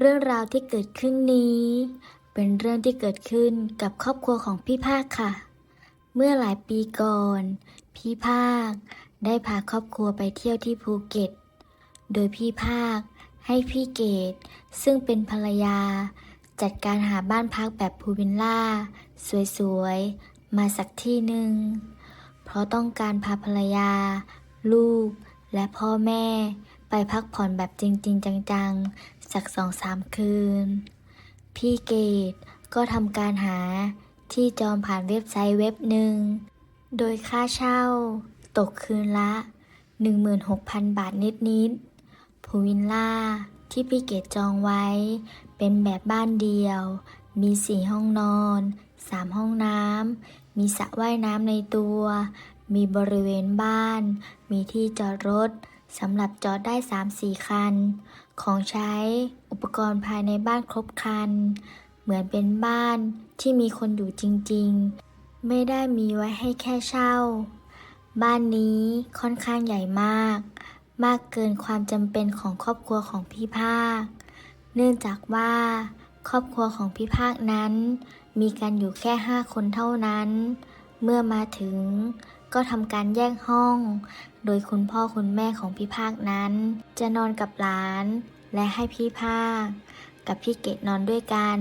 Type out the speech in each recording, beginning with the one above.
เรื่องราวที่เกิดขึ้นนี้ เป็นเรื่องที่เกิดขึ้นกับครอบครัวของพี่ภาคค่ะ เมื่อหลายปีก่อน พี่ภาคได้พาครอบครัวไปเที่ยวที่ภูเก็ต โดยพี่ภาคให้พี่เกดซึ่งเป็นภรรยา จัดการหาบ้านพักแบบพูลวิลล่า สวยๆ มาสักที่หนึ่ง เพราะต้องการพาภรรยา ลูกและพ่อแม่ ไปพักผ่อนแบบจริง ๆ จัง ๆ สักสองสามคืน พี่เกดก็ทำการหาที่จองผ่านเว็บไซต์เว็บหนึ่ง โดยค่าเช่า ตกคืนละ 16,000 บาทนิดๆพูวิลล่าที่พี่เกดจองไว้ เป็นแบบบ้านเดียว มีสี่ห้องนอน สามห้องน้ำ มีสระว่ายน้ำในตัว มีบริเวณบ้าน มีที่จอดรถ สำหรับจอดได้ 3-4 คัน ของใช้อุปกรณ์ภายในบ้านครบคัน เหมือนเป็นบ้านที่มีคนอยู่จริงๆ ไม่ได้มีไว้ให้แค่เช่า บ้านนี้ค่อนข้างใหญ่มาก มากเกินความจำเป็นของครอบครัวของพี่ภาค เนื่องจากว่า ครอบครัวของพี่ภาคนั้น มีกันอยู่แค่ห้าคนเท่านั้น เมื่อมาถึง ก็ทำการแยกห้อง โดยคุณพ่อคุณแม่ของพี่ภาคนั้น จะนอนกับหลาน และให้พี่ภาค กับพี่เกดนอนด้วยกัน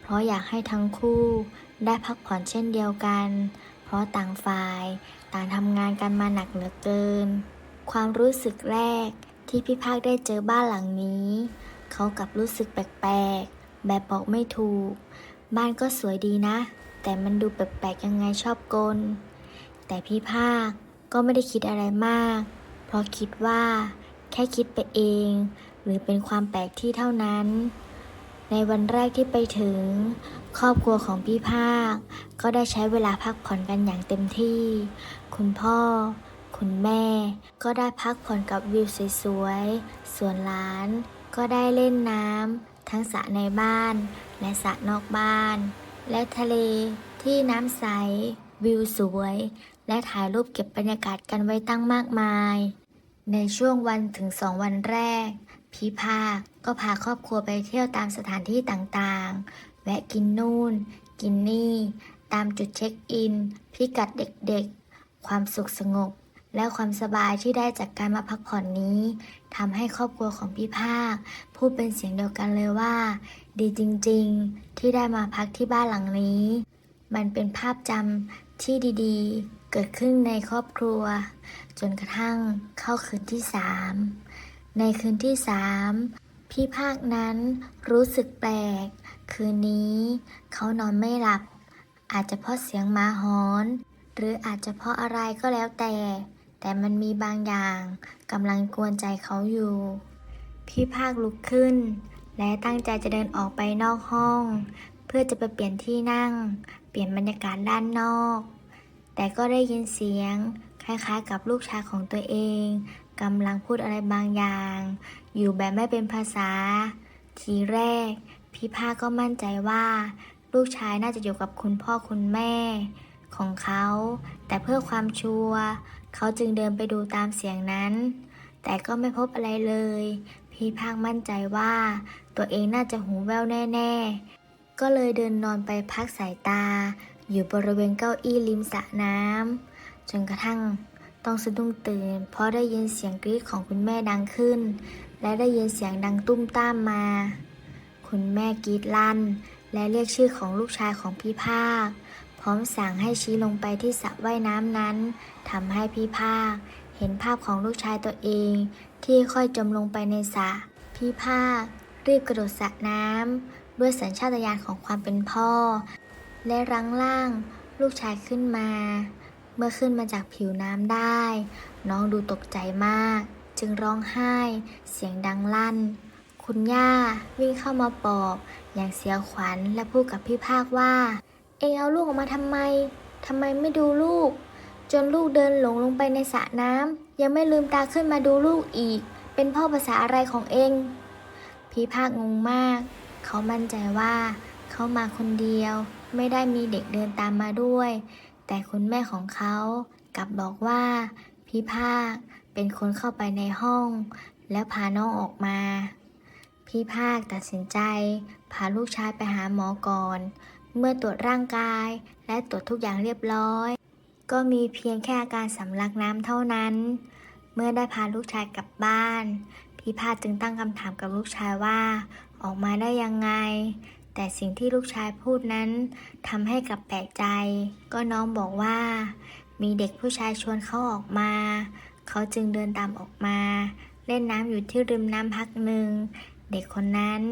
เพราะอยากให้ทั้งคู่ได้พักผ่อนเช่นเดียวกัน เพราะต่างฝ่ายต่างทำงานกันมาหนักเหลือเกิน ความรู้สึกแรกที่พี่ภาคได้เจอบ้านหลังนี้ เขากลับรู้สึกแปลกๆ แบบบอกไม่ถูก บ้านก็สวยดีนะ แต่มันดูแปลกๆยังไงชอบกล แต่พี่ภาคก็ไม่ได้คิดอะไรมาก เพราะคิดว่า แค่คิดไปเอง หรือเป็นความแปลกที่เท่านั้น ในวันแรกที่ไปถึง ครอบครัวของพี่ภาค ก็ได้ใช้เวลาพักผ่อนกันอย่างเต็มที่ คุณพ่อ คุณแม่ ก็ได้พักผ่อนกับวิวสวยๆ ส่วนหลาน ก็ได้เล่นน้ำทั้งสระในบ้าน และสระนอกบ้าน และทะเลที่น้ำใสวิวสวย และถ่ายรูปเก็บบรรยากาศกันไว้ตั้งมากมาย ในช่วงวันถึงสองวันแรก พี่ภาคก็พาครอบครัวไปเที่ยวตามสถานที่ต่างๆ แวะกินนู่น กินนี่ ตามจุดเช็คอิน พิกัดเด็กๆ ความสุขสงบ และความสบายที่ได้จากการมาพักผ่อนนี้ทำให้ครอบครัวของพี่ภาค พูดเป็นเสียงเดียวกันเลยว่า ดีจริงๆ ที่ได้มาพักที่บ้านหลังนี้ มันเป็นภาพจำที่ดีๆ เกิดขึ้นในครอบครัว จนกระทั่งเข้าคืนที่สามในคืนที่สามพี่ภาคนั้นรู้สึกแปลก คืนนี้เขานอนไม่หลับ อาจจะเพราะเสียงหมาหอน หรืออาจจะเพราะอะไรก็แล้วแต่ แต่มันมีบางอย่างกำลังกวนใจเขาอยู่ พี่ภาคลุกขึ้น และตั้งใจจะเดินออกไปนอกห้อง เพื่อจะไปเปลี่ยนที่นั่ง เปลี่ยนบรรยากาศด้านนอก แต่ก็ได้ยินเสียง คล้ายๆ กับลูกชายของตัวเองกำลังพูดอะไรบางอย่าง อยู่แบบไม่เป็นภาษา ทีแรก พี่ภาคก็มั่นใจว่า ลูกชายน่าจะอยู่กับคุณพ่อคุณแม่ ของเขา แต่เพื่อความชัวร์เขาจึงเดินไปดูตามเสียงนั้น แต่ก็ไม่พบอะไรเลย พี่ภาคมั่นใจว่า ตัวเองน่าจะหูแว่วแน่ ๆ ก็เลยเดินนอนไปพักสายตา อยู่บริเวณเก้าอี้ริมสระน้ำจนกระทั่งต้องสะดุ้งตื่น เพราะได้ยินเสียงกรี๊ดของคุณแม่ดังขึ้น และได้ยินเสียงดังตุ้มต้ามมา คุณแม่กรีดลั่น และเรียกชื่อของลูกชายของพี่ภาค พร้อมสั่งให้ชี้ลงไปที่สระว่ายน้ำนั้นทำให้พี่ภาค เห็นภาพของลูกชายตัวเอง ที่ค่อยจมลงไปในสระพี่ภาค รีบกระโดดสระน้ำด้วยสัญชาตญาณของความเป็นพ่อ และรั้งล่างลูกชายขึ้นมา เมื่อขึ้นมาจากผิวน้ำได้ น้องดูตกใจมาก จึงร้องไห้เสียงดังลั่น คุณย่าวิ่งเข้ามาปลอบ อย่างเสียขวัญและพูดกับพี่ภาคว่า เองเอาลูกออกมาทำไมทำไมไม่ดูลูก จนลูกเดินหลงลงไปในสระน้ำยังไม่ลืมตาขึ้นมาดูลูกอีก เป็นพ่อภาษาอะไรของเองพี่ภาคงงมาก เขามั่นใจว่า เขามาคนเดียว ไม่ได้มีเด็กเดินตามมาด้วย แต่คุณแม่ของเขากลับบอกว่าพี่ภาคเป็นคนเข้าไปในห้อง แล้วพาน้องออกมาพี่ภาคตัดสินใจ พาลูกชายไปหาหมอก่อน เมื่อตรวจร่างกายและตรวจทุกอย่างเรียบร้อย ก็มีเพียงแค่อาการสำลักน้ำเท่านั้น เมื่อได้พาลูกชายกลับบ้านพี่ภาคจึงตั้งคำถามกับลูกชายว่า ออกมาได้ยังไง แต่สิ่งที่ลูกชายพูดนั้นทำให้กับแปลกใจ ก็น้องบอกว่า มีเด็กผู้ชายชวนเขาออกมา เขาจึงเดินตามออกมา เล่นน้ำอยู่ที่ริมน้ำพักหนึ่ง เด็กคนนั้น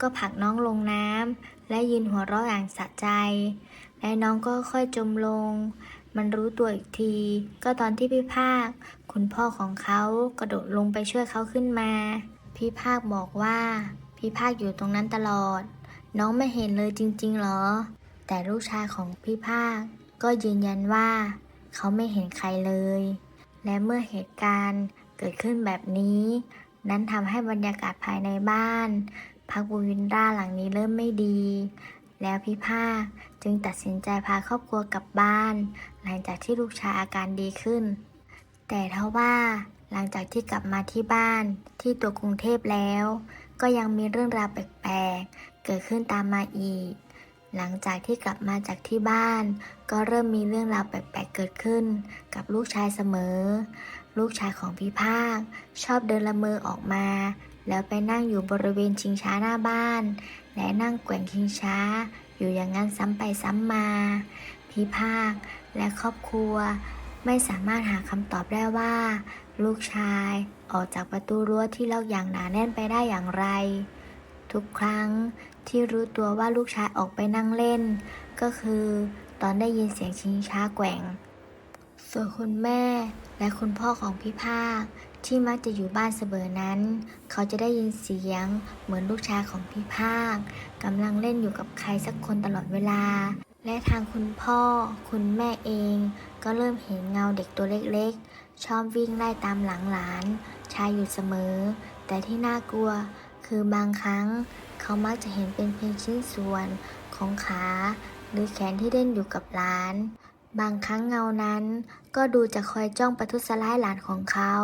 ก็ผลักน้องลงน้ำและยืนหัวเราะอย่างสะใจ และน้องก็ค่อยจมลง มันรู้ตัวอีกที ก็ตอนที่พี่ภาค คุณพ่อของเขากระโดดลงไปช่วยเขาขึ้นมา พี่ภาคบอกว่า พี่ภาคอยู่ตรงนั้นตลอด น้องไม่เห็นเลยจริงๆหรอ แต่ลูกชายของพี่ภาค ก็ยืนยันว่า เขาไม่เห็นใครเลย และเมื่อเหตุการณ์เกิดขึ้นแบบนี้ นั้นทำให้บรรยากาศภายในบ้านพักบูวินด้าหลังนี้เริ่มไม่ดี แล้วพี่ภาคจึงตัดสินใจพาครอบครัวกลับบ้าน หลังจากที่ลูกชายอาการดีขึ้น แต่เท่าว่าหลังจากที่กลับมาที่บ้านที่ตัวกรุงเทพแล้ว ก็ยังมีเรื่องราวแปลก เกิดขึ้นตามมาอีก หลังจากที่กลับมาจากที่บ้าน ก็เริ่มมีเรื่องราวแปลกๆเกิดขึ้น กับลูกชายเสมอ ลูกชายของพี่ภาค ชอบเดินละเมอออกมา แล้วไปนั่งอยู่บริเวณชิงช้าหน้าบ้าน และนั่งแกว่งชิงช้า อยู่อย่างนั้นซ้ำไปซ้ำมา พี่ภาคและครอบครัวไม่สามารถหาคำตอบได้ว่า ลูกชายออกจากประตูรั้วที่ล็อกอย่างหนาแน่นไปได้อย่างไร ทุกครั้งที่รู้ตัวว่าลูกชายออกไปนั่งเล่น ก็คือตอนได้ยินเสียงชิงช้าแกว่ง ส่วนคุณแม่และคุณพ่อของพี่ภาคที่มักจะอยู่บ้านเสมอนั้น เขาจะได้ยินเสียงเหมือนลูกชายของพี่ภาคกำลังเล่นอยู่กับใครสักคนตลอดเวลา และทางคุณพ่อ คุณแม่เอง ก็เริ่มเห็นเงาเด็กตัวเล็กๆ ชอบวิ่งไล่ตามหลังหลาน ชายอยู่เสมอ แต่ที่น่ากลัว คือบางครั้งเขามักจะเห็นเป็นเพียงชิ้นส่วนของขา หรือแขนที่เล่นอยู่กับหลาน บางครั้งเงานั้น ก็ดูจะคอยจ้องประทุษร้ายหลานของเขา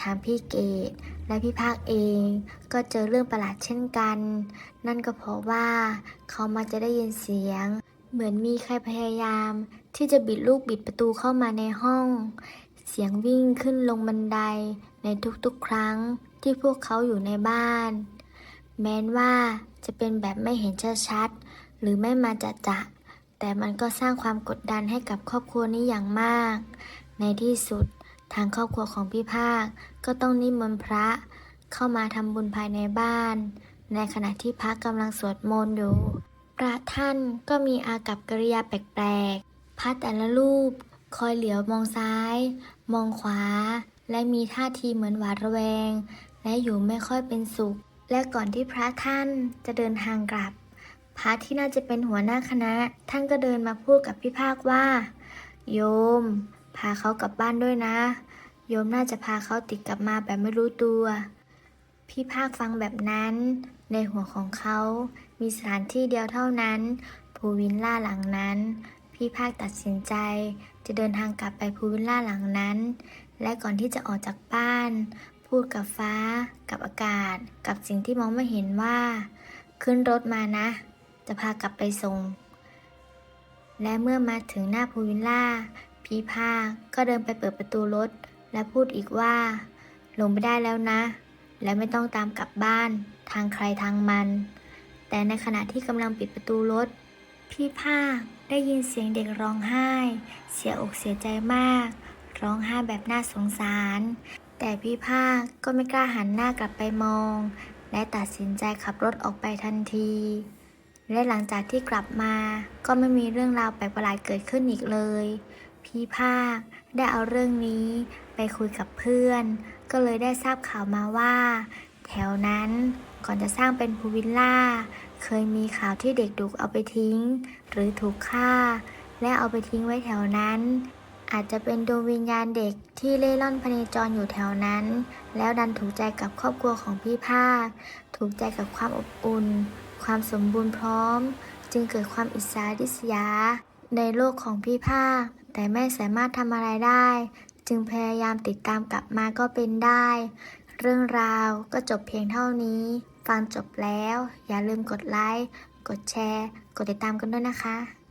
ทางพี่เกดและพี่ภาคเอง ก็เจอเรื่องประหลาดเช่นกัน นั่นก็เพราะว่าเขามักจะได้ยินเสียง เหมือนมีใครพยายาม ที่จะบิดลูกบิดประตูเข้ามาในห้อง เสียงวิ่งขึ้นลงบันไดในทุกๆครั้ง ที่พวกเขาอยู่ในบ้าน แม้นว่าจะเป็นแบบไม่เห็นชัดๆหรือไม่มาจะจะแต่มันก็สร้างความกดดันให้กับครอบครัวนี้อย่างมาก ในที่สุดทางครอบครัวของพี่ภาค ก็ต้องนิมนต์พระ เข้ามาทำบุญภายในบ้าน ในขณะที่พระกำลังสวดมนต์อยู่ พระท่านก็มีอากับกิริยาแปลกๆพระแต่ละรูป คอยเหลียวมองซ้าย มองขวา และมีท่าทีเหมือนหวาดระแวง และอยู่ไม่ค่อยเป็นสุข และก่อนที่พระท่านจะเดินทางกลับ พระที่น่าจะเป็นหัวหน้าคณะ ท่านก็เดินมาพูดกับพี่ภาคว่า โยม พาเขากลับบ้านด้วยนะ โยมน่าจะพาเขาติดกลับมาแบบไม่รู้ตัว พี่ภาคฟังแบบนั้น ในหัวของเขา มีสถานที่เดียวเท่านั้น ภูวินล่าหลังนั้น พี่ภาคตัดสินใจจะเดินทางกลับไปภูวิลล่าหลังนั้น และก่อนที่จะออกจากบ้าน พูดกับฟ้า กับอากาศ กับสิ่งที่มองไม่เห็นว่า ขึ้นรถมานะ จะพากลับไปส่ง และเมื่อมาถึงหน้าภูวิลล่า พี่ภาคก็เดินไปเปิดประตูรถ และพูดอีกว่า ลงไปได้แล้วนะ และไม่ต้องตามกลับบ้าน ทางใครทางมัน แต่ในขณะที่กำลังปิดประตูรถ พี่ภาคได้ยินเสียงเด็กร้องไห้ เสียอกเสียใจมาก ร้องไห้แบบน่าสงสาร แต่พี่ภาคก็ไม่กล้าหันหน้ากลับไปมอง และตัดสินใจขับรถออกไปทันที และหลังจากที่กลับมาก็ไม่มีเรื่องราวแปลกประหลาดเกิดขึ้นอีกเลย พี่ภาคได้เอาเรื่องนี้ไปคุยกับเพื่อน ก็เลยได้ทราบข่าวมาว่า แถวนั้นก่อนจะสร้างเป็นพูลวิลล่า เคยมีข่าวที่เด็กถูกเอาไปทิ้ง หรือถูกฆ่า และเอาไปทิ้งไว้แถวนั้น อาจจะเป็นดวงวิญญาณเด็กที่เล่ร่อนพเนจรอยู่แถวนั้น แล้วดันถูกใจกับครอบครัวของพี่ภาค ถูกใจกับความอบอุ่น ความสมบูรณ์พร้อม จึงเกิดความอิจฉาริษยา ในโลกของพี่ภาค แต่ไม่สามารถทำอะไรได้ จึงพยายามติดตามกลับมาก็เป็นได้ เรื่องราวก็จบเพียงเท่านี้ ฟังจบแล้ว อย่าลืมกดไลค์ กดแชร์ กดติดตามกันด้วยนะคะ